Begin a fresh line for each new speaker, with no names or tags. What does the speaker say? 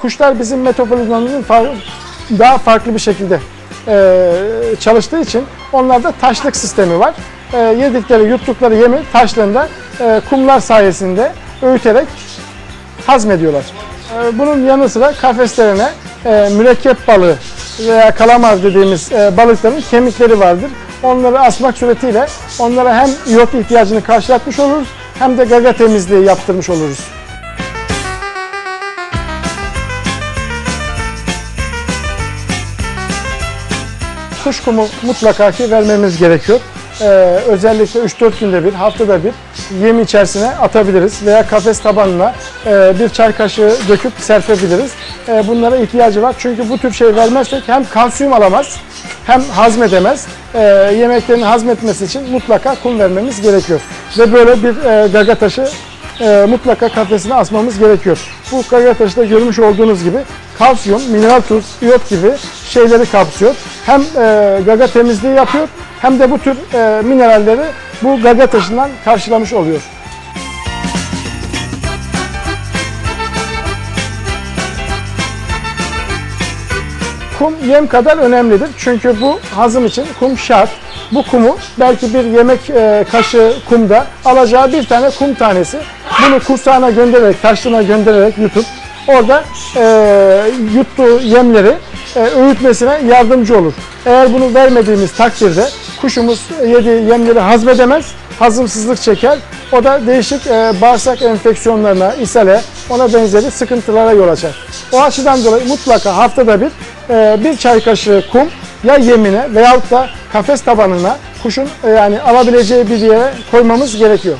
Kuşlar bizim metabolizmamızın daha farklı bir şekilde e, çalıştığı için onlarda taşlık sistemi var. E, yedikleri, yuttukları yemi taşlığında e, kumlar sayesinde öğüterek hazmediyorlar. Bunun yanı sıra kafeslerine mürekkep balığı veya kalamar dediğimiz balıkların kemikleri vardır. Onları asmak suretiyle onlara hem iot ihtiyacını karşılatmış oluruz hem de gaga temizliği yaptırmış oluruz. Kuş mutlaka ki vermemiz gerekiyor. Ee, özellikle 3-4 günde bir, haftada bir yem içerisine atabiliriz veya kafes tabanına e, bir çay kaşığı döküp serpebiliriz. E, bunlara ihtiyacı var çünkü bu tür şey vermezsek hem kalsiyum alamaz hem hazmedemez. E, yemeklerini hazmetmesi için mutlaka kum vermemiz gerekiyor. Ve böyle bir e, gaga taşı e, mutlaka kafesine asmamız gerekiyor. Bu gaga taşı da görmüş olduğunuz gibi kalsiyum, mineral tuz, iyot gibi şeyleri kapsıyor. Hem e, gaga temizliği yapıyor hem de bu tür e, mineralleri bu gaga taşından karşılamış oluyor. Kum yem kadar önemlidir. Çünkü bu hazım için kum şart. Bu kumu belki bir yemek e, kaşığı kumda alacağı bir tane kum tanesi bunu kursağına göndererek, taşlığına göndererek yutup orada e, yuttuğu yemleri e, öğütmesine yardımcı olur. Eğer bunu vermediğimiz takdirde kuşumuz yediği yemleri hazmedemez, hazımsızlık çeker. O da değişik e, bağırsak enfeksiyonlarına, ishale, ona benzeri sıkıntılara yol açar. O açıdan dolayı mutlaka haftada bir e, bir çay kaşığı kum ya yemine veyahut da kafes tabanına kuşun e, yani alabileceği bir yere koymamız gerekiyor.